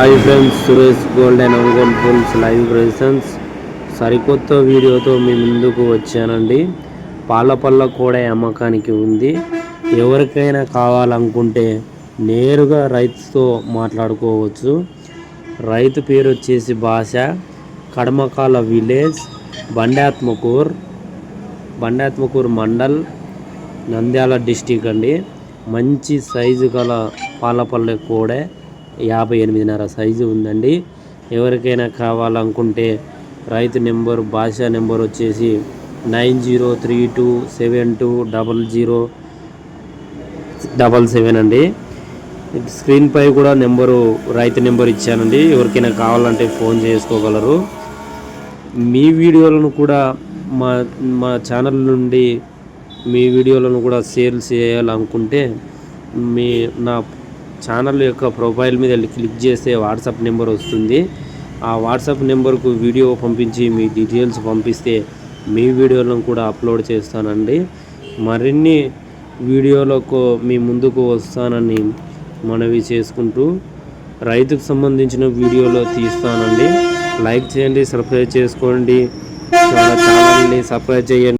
Hi friends Suresh gold and Ongole bulls live presence సరికొత్త వీడియోతో మీ ముందుకు వచ్చానండి. పాలపల్ల కూడా అమ్మకానికి ఉంది. ఎవరికైనా కావాలనుకుంటే నేరుగా రైతుతో మాట్లాడుకోవచ్చు. రైతు పేరు వచ్చేసి భాష కడమకాల విలేజ్ బండాత్మకూర్ బండాత్మకూర్ మండల్ నంద్యాల డిస్టిక్ అండి. మంచి సైజు గల పాలపల్లె కోడే. యాభై ఎనిమిదిన్నర సైజు ఉందండి. ఎవరికైనా కావాలనుకుంటే రైతు నెంబర్ భాష నెంబర్ వచ్చేసి nine zero three two seven two double zero double seven అండి. స్క్రీన్పై కూడా నెంబరు రైతు నెంబర్ ఇచ్చానండి. ఎవరికైనా కావాలంటే ఫోన్ చేసుకోగలరు. మీ వీడియోలను కూడా మా మా ఛానల్ నుండి మీ వీడియోలను కూడా సేల్ చేయాలనుకుంటే మీ నా ఛానల్ యొక్క ప్రొఫైల్ మీద క్లిక్ చేస్తే వాట్సాప్ నెంబర్ వస్తుంది. ఆ వాట్సాప్ నెంబర్కు వీడియో పంపించి మీ డీటెయిల్స్ పంపిస్తే మీ వీడియోలను కూడా అప్లోడ్ చేస్తానండి. మరిన్ని వీడియోలకు మీ ముందుకు వస్తానని మనవి చేసుకుంటూ రైతుకు సంబంధించిన వీడియోలో తీస్తానండి. లైక్ చేయండి సబ్స్క్రైబ్ చేసుకోండి. ఛానల్ని సబ్స్క్రైబ్ చేయండి.